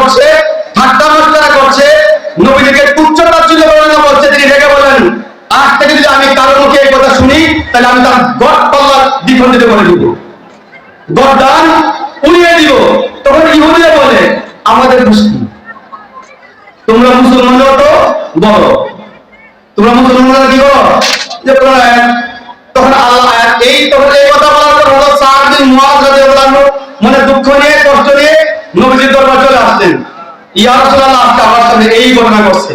করছে ঠাট্টা করছে তুচ্ছ বর্ণনা করছে, তিনি রেখে বলেন, আজ থেকে যদি আমি কারও মুখে এই কথা শুনি, তাহলে আমি তার করে দিব। গরদান উড়িয়ে দিব। তখন ইহুদিরা বলে, আমাদের গোষ্ঠী তোমরা মুসলমানরা তো বড় তোমরা মুসলমানরা কি যে তখন আল্লাহ, এই তখন এই কথা পর হযরত সাদ বিন মুআয রাদিয়াল্লাহু আনহু মনে দুঃখ নিয়ে, কষ্ট নিয়ে নবীজির দরবার চলে আসলেন। ইয়া রাসূলুল্লাহ, আজকে আমার সামনে এই ঘটনা ঘটছে।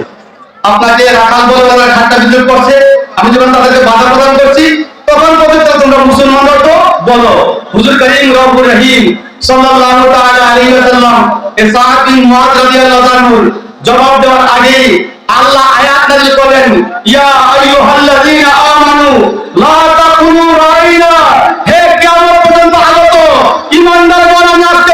আপনাকে রাখাল বলে তারা ঠাট্টা বিদ্রুপ করছে। আমি যখন তাদেরকে বাধা প্রদান করছি, তখন পর্যন্ত তোমরা মুসলমানরা তো বলো, হুজুর করিম রব্বুর রহিম সাল্লাল্লাহু তাআলা আলাইহি ওয়াসাল্লাম সাদ বিন মুআয রাদিয়াল্লাহু আনহু, জবাব দেওয়ার আগে আল্লাহ আয়াত নাযিল করেন ইয়া আইয়ুহাল্লাযীনা আমানু, লা তাকুনু রাইনা হে কিয়ামত পর্যন্ত আগত ঈমানদারগণ আমি আজকে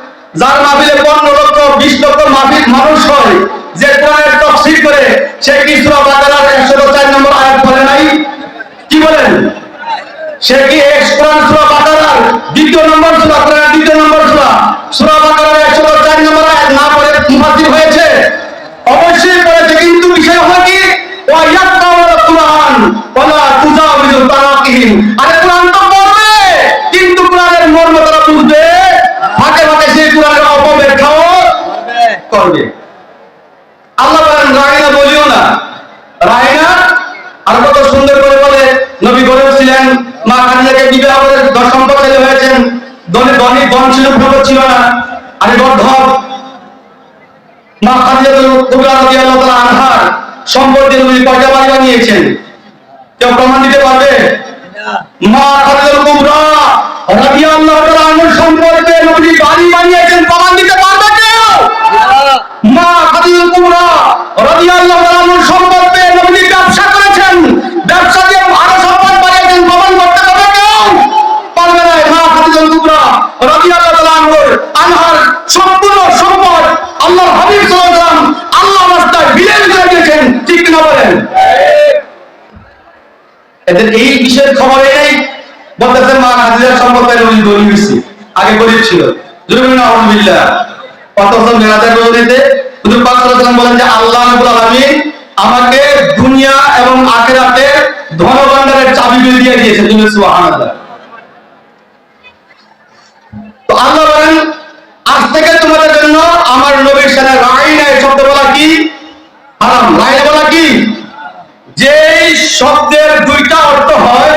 যার মাহফিলে পনেরো লক্ষ, বিশ লক্ষ মাহফিল মানুষ হয়, যে কোরআনের তফসির করে, সে কি বাকারার 104 নম্বর আয়াত পড়ে নাই? কি বলেন? সে কি কোরআন সূরা দ্বিতীয় নম্বর সূরা, কোরআনের দ্বিতীয় নম্বর সূরা সূরা বাকারার 104 নম্বর আয়াত না হয়েছে? অবশ্যই পড়েছে, কিন্তু বিষয় হলো কি? ওয়া ইয়াকরাউল কুরআন আরে করবে আল্লাহ বলেন রায়না বলিও না। রায়না আর কত সুন্দর করে বলে, নবী বলেছিলেন, মা খাদিজাকে বিবাহ করে দশ সম্পদশালী হয়েছেন। ধনী ধনী ধন ছিল ভোগ ছিল না। আরে গর্ধব মা খাদিজাতুল কুবরা রাদিয়াল্লাহু তাআলা আনহার সম্পদ দিয়ে নবী কয়টা বাড়ি বানিয়েছেন। কেউ প্রমাণ দিতে পারবে? মা খাদিজাতুল কুবরা রাদিয়াল্লাহু তাআলা আনহার সম্পদ দিয়ে নবী বাড়ি বানিয়েছেন, প্রমাণ দিতে পারবে? সম্পূর্ণ সম্পদ আল্লাহর হাবিব সাল্লাল্লাহু আল্লাহ রাস্তায় বিলিয়ে করে দিয়েছেন, ঠিক না বলেন? এদের এই বিষয়ের খবর এই নেই বলতেছেন মা খাদিজার সম্পদ পেয়ে নবী গরিব হয়েছে আগে গরিব ছিল জুরুমিন আলহামদুলিল্লাহ অথচ মেরাজের রজনীতে হুজুর পাক বলেন যে, আল্লাহ রাব্বুল আলামিন আমাকে দুনিয়া এবং আখিরাতে ধন ভান্ডারের চাবি দিয়ে দিয়েছে। তুমি সুবহানাল্লাহ। তো আল্লাহ বলেন আজ থেকে তোমাদের জন্য আমার নবীর সাথে রাইনা এই শব্দ বলা কি? হারাম। রাইনা বলা কি? যে শব্দের দুইটা অর্থ হয়,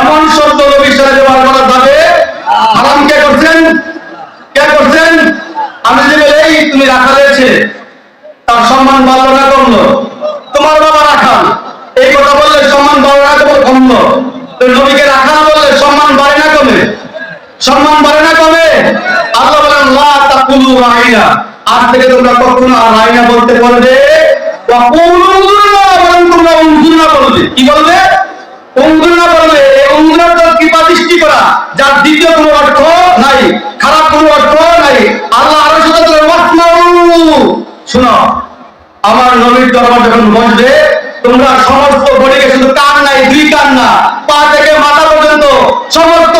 এমন শব্দ নবীর সাথে ব্যবহার করা যাবে হারাম। কে করছেন? কে করছেন? আমি যে বলে এই তুমি রাখা রয়েছে, তার সম্মান বাড়লো না কমলো। তোমার বাবা রাখাল এই কথা বললে সম্মান বাড়লো না কমলো। নবীকে রাখাল বললে সম্মান বাড়ে না কমে। সম্মান বাড়ে না কমে। আল্লাহ বলেন, লা তাকুলু রাইনা। আজ থেকে তোমরা কখনো আর রাইনা বলতে পারবে? ওয়া কুলু উনজুরনা বলেন তোমরা উনজুরনা বলবে। কি বলবে? উনজুরনা বলবে। এই কৃপা দৃষ্টি করা, যার দ্বিতীয় কোনো অর্থ নাই, খারাপ কোনো অর্থ নাই। আল্লাহ আরও সাথে শুনো, আমার নবীর দরবার যখন বসবে, তোমরা সমস্ত বডিকে শুধু কান নাই, দুই কান না, পা থেকে মাথা পর্যন্ত সমস্ত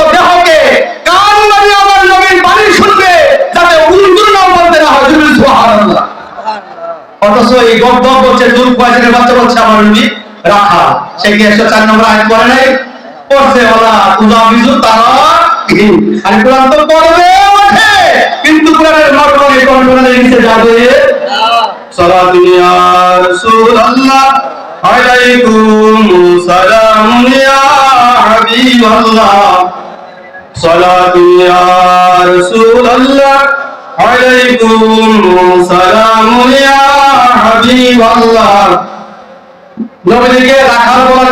অথচ এই গদ্দব বলছে দূর পয়সের বাচ্চা বলছে, আমার নবী রাখা। সে কি একশো চার নম্বর আয়াত পড়ে নাই? পড়ছে ওলা তুজা বিজু তারা কোরআন তো পড়বে কিন্তু কোরআনের মর্মে কন্ট্রোলের নিচে যাবে? সালাতু ইয়া রাসূলুল্লাহ, আলাইকুম সালামুন ইয়া হাবিবাল্লাহ। সালাতু ইয়া রাসূলুল্লাহ বলার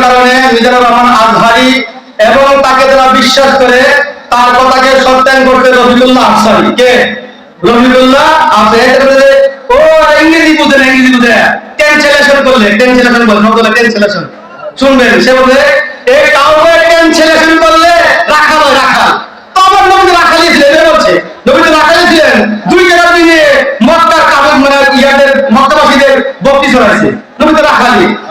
কারণে এবং তাকে বিশ্বাস করে ইংরেজি করলে শুনবেন, সে বলে করলে রাখা রাখা রাখালি নবী তো রাখালি ছিলেন দুই জায়গা দিয়ে মক্কার কাবের মানে ইয়াদের মক্কাবাসীদের বক্তি ছড়াইছে নবী তো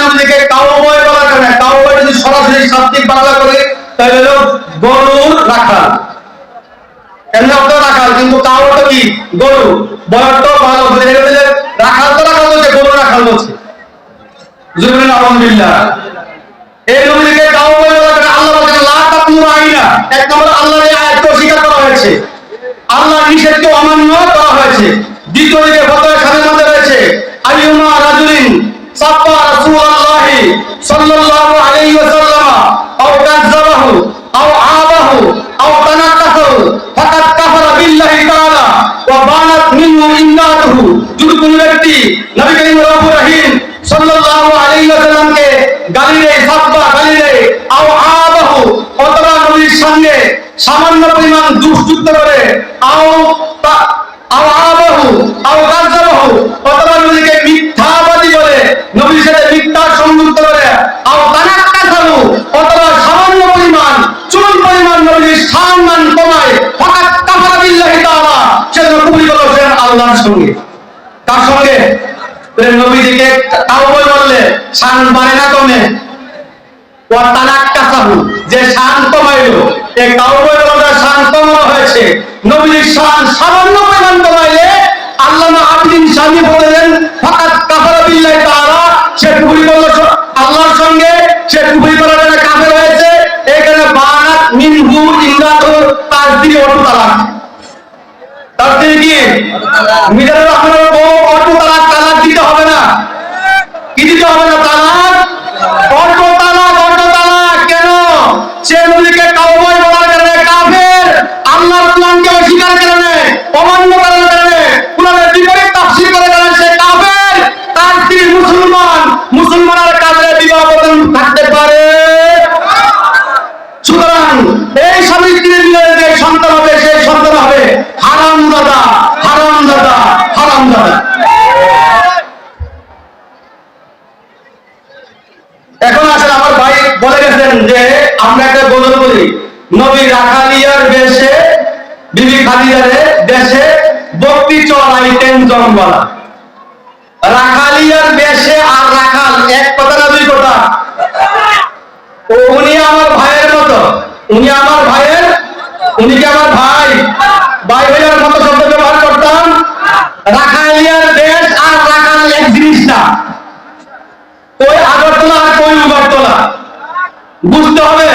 নবীকে কাউবয় বলা কেন কাউবয় যদি সরাসরি বাংলা করে, তাহলে হলো গরুর রাখাল। এমনি অর্থ রাখাল? কিন্তু কি? গরু। ভালো রাখাল তো রাখাল বলছে, গরু রাখাল বলছে। জুবিন আলহামদুলিল্লাহ। এই নবীকে কাউ বলে বলা আল্লাহ বলেন লা তাকুনু আইনা। এক নম্বর আল্লাহর এই অস্বীকার করা হয়েছে। আল্লাহ নিষেধকে অমান্য করা হয়েছে। দ্বিতীয় দিকে ফতোয়া রয়েছে। আইয়ুমা রাজুলিন সাব্বা রাসূলুল্লাহি সাল্লাল্লাহু আলাইহি ওয়াসাল্লাম, আও কাযযাবাহু, আও আবাহু আও তানাক্কাহু ফাকাদ কাফারা বিল্লাহি তাআলা, ওয়া বানাত মিনহু ইন্নাতুহু যদি কোন ব্যক্তি নবী করিম রব্বুর রহিম সাল্লাল্লাহু আলাইহি ওয়াসাল্লামকে গালি দেয় সাব্বা গালি দেয় আও আবাহু অথবা নবীর সঙ্গে সামান্য পরিমাণ দুষ্যুক্ত করে, আও তা- আও কাযযাবাহু অথবা নবীকে মিথ্যাবাদী বলে, নবীর সাথে মিথ্যা সংযুক্ত করে আও তানাক্কাসাহু অথবা সামান্য পরিমাণ, চুল পরিমাণ নবীর সম্মান কমায় ফাকাত কাফারা বিল্লাহি তাআলা, সেজন্য কুফরি করেছেন আল্লাহর সঙ্গে। তার সঙ্গে নবীজিকে তাও বললে শান বাড়ে না কমে ফাকাত কাফারা বিল্লাহি তাআলা সে করল আল্লাহর সঙ্গে, সে কুফরি করার জন্য কাফের হয়েছে। এখানে বানাত মিনহু ইন্নাতু তার দিকে অটু তালাক তার দিকে কি? মিজানুর রহমানের বউ অটু তালাক তালাক দিতে হবে না কি দিতে হবে না তালাক অটো তালাক অটো তালাক কেন সে নবীকে কাউবয় বলার কারণে কাফের আল্লাহর কোরআনকে অস্বীকার কারণে অমান্য করার কারণে কোরআনের বিপরীত তাফসীর করার কারণে সে কাফের তার স্ত্রী মুসলমান মুসলমানের কাছে বিবাহ বন্ধন থাকতে পারে সুতরাং এই স্বামী স্ত্রীর মিলনে যে সন্তান হবে সেই সন্তান হবে হারাম দাদা হারাম দাদা হারাম দাদা এখন আসলে আমার ভাই বলে গেছেন যে, আমরা একটা গজল বলি, নবী রাখালিয়ার বেশে বিবি খাদিজারে দেশে বক্তি চড়াইতেন জঙ্গলা। রাখালিয়ার বেশে আর রাখাল, এক কথা না দুই কথা? ও, উনি আমার ভাইয়ের মতো। উনি আমার ভাইয়ের? উনি কি আমার ভাই? ভাই ভাইয়ের মতো শব্দ ব্যবহার করতাম? রাখালিয়ার দেশ আর রাখাল এক জিনিস না। ওই আগরতলা আর কই উগারতলা বুঝতে হবে।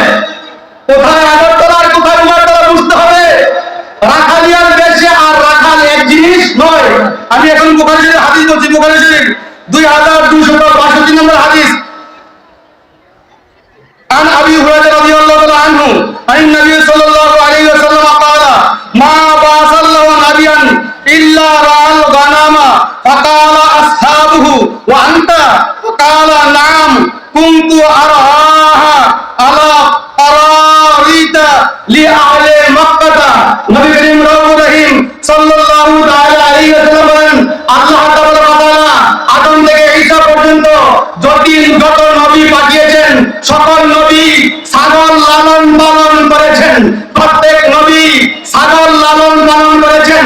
কোথায় আগরতলা আর কোথায় উগারতলা বুঝতে হবে। রাখালিয়ার দেশে আর রাখাল এক জিনিস নয়। আমি এখন বুখারী শরীফ হাদিস বলছি বুখারী শরীফ দুই হাজার দুশো বাষট্টি নম্বর হাদিস। কুন্তু আরাহা আলা আরারিতা লি আহলে মক্কা নবী করিম রহিম সাল্লাল্লাহু তাআলা আলাইহি ওয়াসাল্লাম বলেন, আল্লাহ তাআলা আদম থেকে ঈসা পর্যন্ত জটিল যত নবী পাঠিয়েছেন, সকল নবী সাগর লালন পালন করেছেন। প্রত্যেক নবী সাগর লালন পালন করেছেন।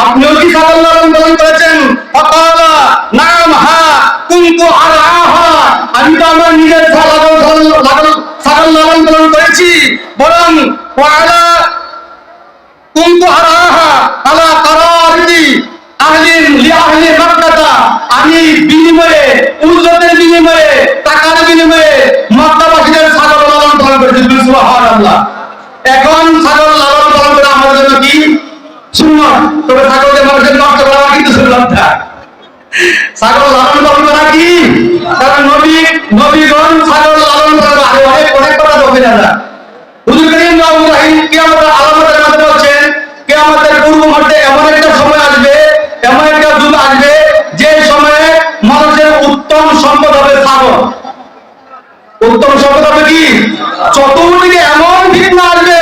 আপনিও কি লালন পালন করেছেন? ফাকালা নাম হা, কুনতু আরআহা। আমি তো আমার নিজের ছাগল লালন পালন করেছি। বরং ওয়ালা কুনতু আরাহা আলা কারারি আহলিন লি আহলি মক্কাতা। আমি বিনিময়ে উজ্জতের বিনিময়ে, টাকার বিনিময়ে মক্কাবাসীদের ছাগল লালন পালন করেছি। সুবহানাল্লাহ। এখন ছাগল লালন পালন করা আমাদের জন্য কি? সুন্নাত তবে ছাগলকে মানুষের নষ্ট করা কিন্তু সুন্নাত ছাগল লালন পালন করা কি কারণ নবী নবীগণ ছাগল লালন পালন করে অনেক অনেক কথা বলতে না হুজুর করিম ইব্রাহিম কিয়ামতের আলামতের মধ্যে বলছেন কিয়ামতের পূর্ব মুহূর্তে এমন একটা সময় আসবে এমন একটা যুগ আসবে যে সময়ে মানুষের উত্তম সম্পদ হবে ছাগল উত্তম সম্পদ হবে কি চতুর্দিকে এমন ফিতনা আসবে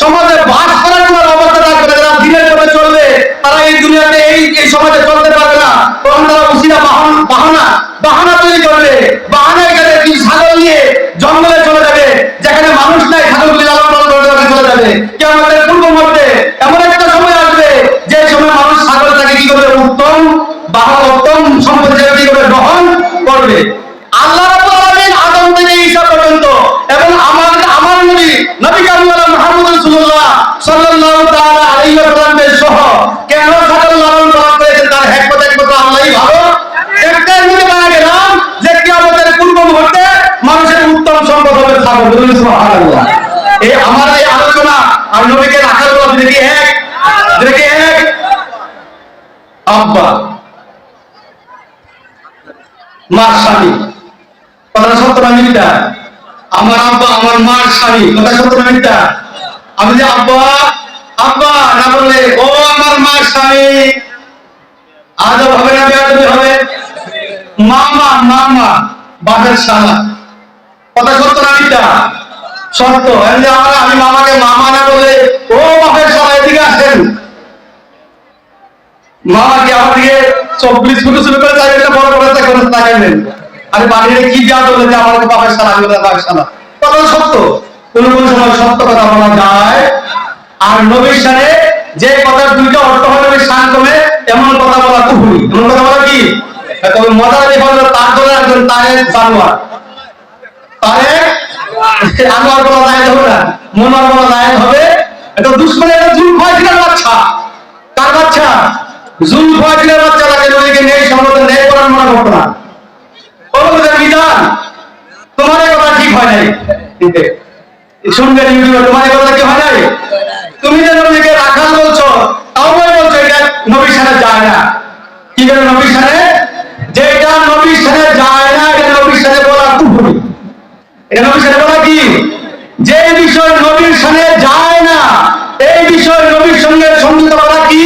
সমাজে বাস করার কোনো অবস্থা থাকবে না যারা দিনের পথে চলবে তারা এই দুনিয়াতে এই এই সমাজে চলতে পারবে না তখন তারা উসিলা বাহন বাহানা বাহানা তৈরি করবে বাহানা এখানে কি ছাগল নিয়ে জঙ্গলে চলে যাবে যেখানে মানুষ নাই ছাগলগুলি লালন পালন করে চলে কি আমাদের পূর্ব মধ্যে এমন একটা সময় আসবে, যে সময় মানুষ ছাগলটাকে কি করবে? উত্তম বাহন উত্তম সম্পদ কি করবে? গ্রহণ করবে। আল্লাহ রাব্বুল আদম থেকে ঈসা পর্যন্ত এবং আমার আমার নবী নবী কামুল্লাহ মুহাম্মদ রাসূলুল্লাহ সাল্লাল্লাহু তাআলা আলাইহি ওয়াসাল্লামের সহ। কেন ছাগল লালন পালন করেছেন? তার একমাত্র একমাত্র আল্লাহই ভালো। একটাই মধ্যে পাওয়া গেলাম যে কিয়ামতের পূর্ব মুহূর্তে মানুষের উত্তম সম্পদ হবে ছাগল সুবহানাল্লাহ এই আমার এই আলোচনা আর নবীকে রাখার বলা দেখি এক দেখি এক আব্বা। মার স্বামী। কথাটা সত্য না মিথ্যা? আমার আব্বা, আমার মার স্বামী। কথা সত্য না মিথ্যা? আমি যে আব্বা আব্বা, না বললে, ও আমার মার স্বামী। আজব হবে না, বেয়াদবি হবে? মামা মামা, বাপের শালা কথা সত্য না মিথ্যা? সত্য। এই যে আমি মামাকে মামা না বলে ও বাপের শালা এদিকে আসেন। মামা কি আমার দিকে চব্বিশ ফুট শুরু করে বাড়িতে কি যা আমার কথা কোন কোন বলা যায়। আর হবে কথা বলা কি? তবে মজার যে বলল তার দলে একজন তারে জানোয়ার। তারে আনোয়ার বলা যায় হবে না। মনোয়ার বলা হবে এটা দুশ্মনের জুল ভয় বাচ্চা। কার বাচ্চা? জুল ফয়জলের বাচ্চা তাকে নদীকে নেই সম্পর্কে নেই করার মনে করতো না। বিধান, তোমার কথা ঠিক হয় নাই। শুনবে ইউটিউবে, তোমার কথা কি হয় নাই? তুমি যে নবীকে রাখাল বলছো, তাও বলছো, এটা নবীর সাথে যায় না। কি করে নবীর সাথে? যেটা নবীর সাথে যায় না, এটা নবীর সাথে বলা কুহুরি এটা নবীর সাথে বলা কি? যে বিষয় নবীর সাথে যায় না, এই বিষয় নবীর সঙ্গে সংযুক্ত করা কি?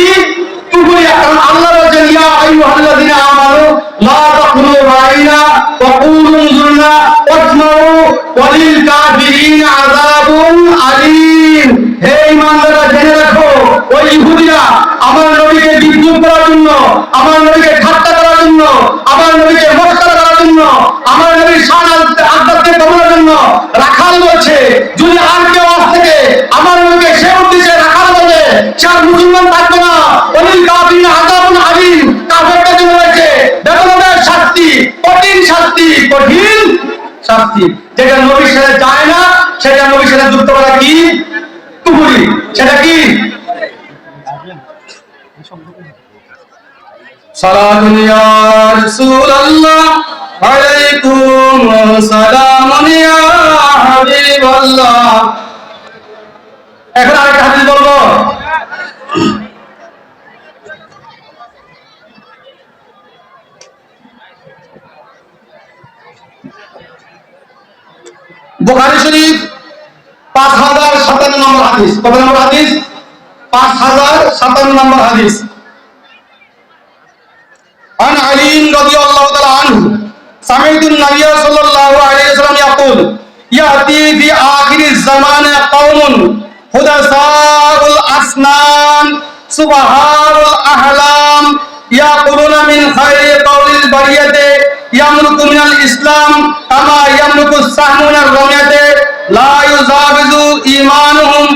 আমানু লা তাকুলু রাইনা ওয়া কুলু উনজুরনা ওয়াসমাউ ওয়ালিল কাফিরিন আযাবুন আলীম হে ঈমানদাররা জেনে রাখো ওই ইহুদিরা, আমার নবীকে বিদ্রুপ করার জন্য, আমার নবীকে ঠাট্টা করার জন্য, আমার নবীকে মস্করা করার জন্য, আমার নবীর শান আধ্যাত্মিক জন্য রাখাল বলছে, যদি আর কেউ আজ থেকে আমার নবীকে সে উদ্দেশ্যে রাখাল বলে, সে আর মুসলমান থাকবে না। অনিল কাবিন আজাবুন কঠিন শাস্তি কঠিন শাস্তি। যেটা নবীর সাথে যায় না, সেটা নবীর সাথে যুক্ত করা কি? কুহুরি সেটা কি? এখন আরেকটা হাদিস বলব। বুখারী শরীফ পাঁচ হাজার সাতান্ন নম্বর হাদিস কত নম্বর হাদিস পাঁচ হাজার সাতান্ন নম্বর হাদিস عن علي رضي الله تعالى عنه سمعت النبي صلى الله عليه وسلم يقول يأتي في آخر الزمان قوم حدثاء الأسنان سبحان الأحلام يقولون من خير قول البرية ইয়ামলুকু মিনাল ইসলাম কামা ইয়ামলুকু সাহমু মিনার রমিয়াতে লা ইউজাবিজু ঈমানুহুম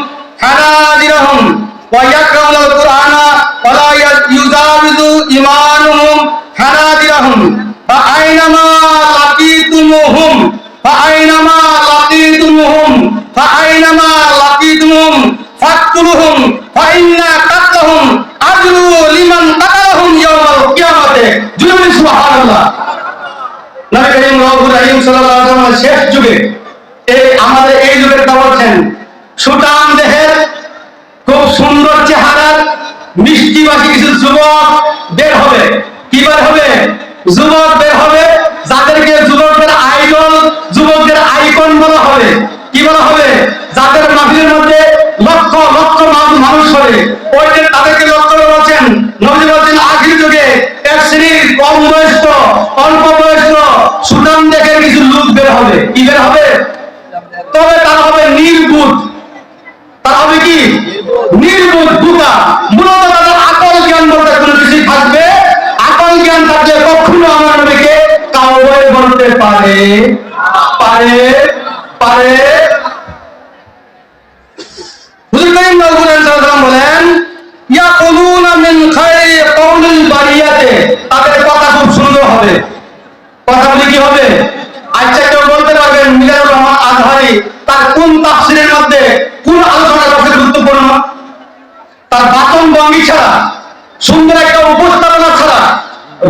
হানাজিরহুম ওয়া ইয়াকরাউনা আল কুরআনা ওয়া লা ইউজাবিজু ঈমানুহুম হানাজিরহুম ফা আইনামা লাকিতুমুহুম ফা আইনামা লাকিতুমুহুম ফা আইনামা লাকিতুমুহুম ফাকতুলুহুম ফা ইন্না কাতলুহুম আজরু লিমান কাতালহুম শেষ যুগে আমাদের এই যুগের বলছেন সুটাম দেহের খুব সুন্দর চেহারার মিষ্টিবাসী কিছু যুবক বের হবে। কি বের হবে? যুবক বের হবে, যাদেরকে যুবকদের আইডল, যুবকদের আইকন বলা হবে। কি বলা হবে? যাদের মাহফিলের মধ্যে লক্ষ লক্ষ মানুষ হবে। ওই তাদেরকে লক্ষ্য বলছেন নবী বলছেন আখির যুগে এক শ্রেণির কম বয়স্ক অল্প বয়স্ক সুনাম দেখে কিছু লোক বের হবে কি বের হবে তবে তারা হবে নির্বুধ। তারা হবে কি? নির্বুধ বুকা মূলত তাদের আকল জ্ঞান বলতে কোনো কিছু থাকবে। আকল জ্ঞান থাকলে কখনো আমার নবীকে কাউবয় বলতে পারে। পারে পারে। হুজুর? করিম নবুল সাল্লাম বলেন ইয়াকুলুনা মিন খায়রি কওলিল বারিয়াতে তাদের কথা খুব সুন্দর হবে কথাগুলি কি হবে আচ্ছা কেউ বলতে পারবেন মিজানুর আজহারি তার কোন তাফসিরের মধ্যে কোন আলোচনা করতে গুরুত্বপূর্ণ? তার বাচন ভঙ্গি ছাড়া, সুন্দর একটা উপস্থাপনা ছাড়া,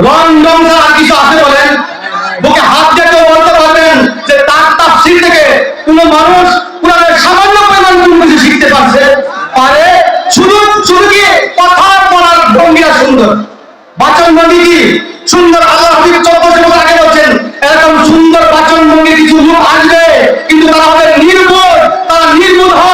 রং রং ছাড়া আর কিছু আছে বলেন? বুকে হাত দিয়ে কেউ বলতে পারবেন যে তার তাফসির থেকে কোন মানুষ কোরআনের সামান্য পরিমাণ কোন কিছু শিখতে পারছে? পারে? শুধু শুধু কি কথা বলার ভঙ্গিটা সুন্দর। বাচন ভঙ্গি কি? সুন্দর আল্লাহ হাবিব চব্বিশ বছর আগে বলছেন, এরকম সুন্দর বাচন ভঙ্গি কিছু লোক আসবে, কিন্তু তারা হবে নির্বোধ, তারা নির্বোধ হওয়ার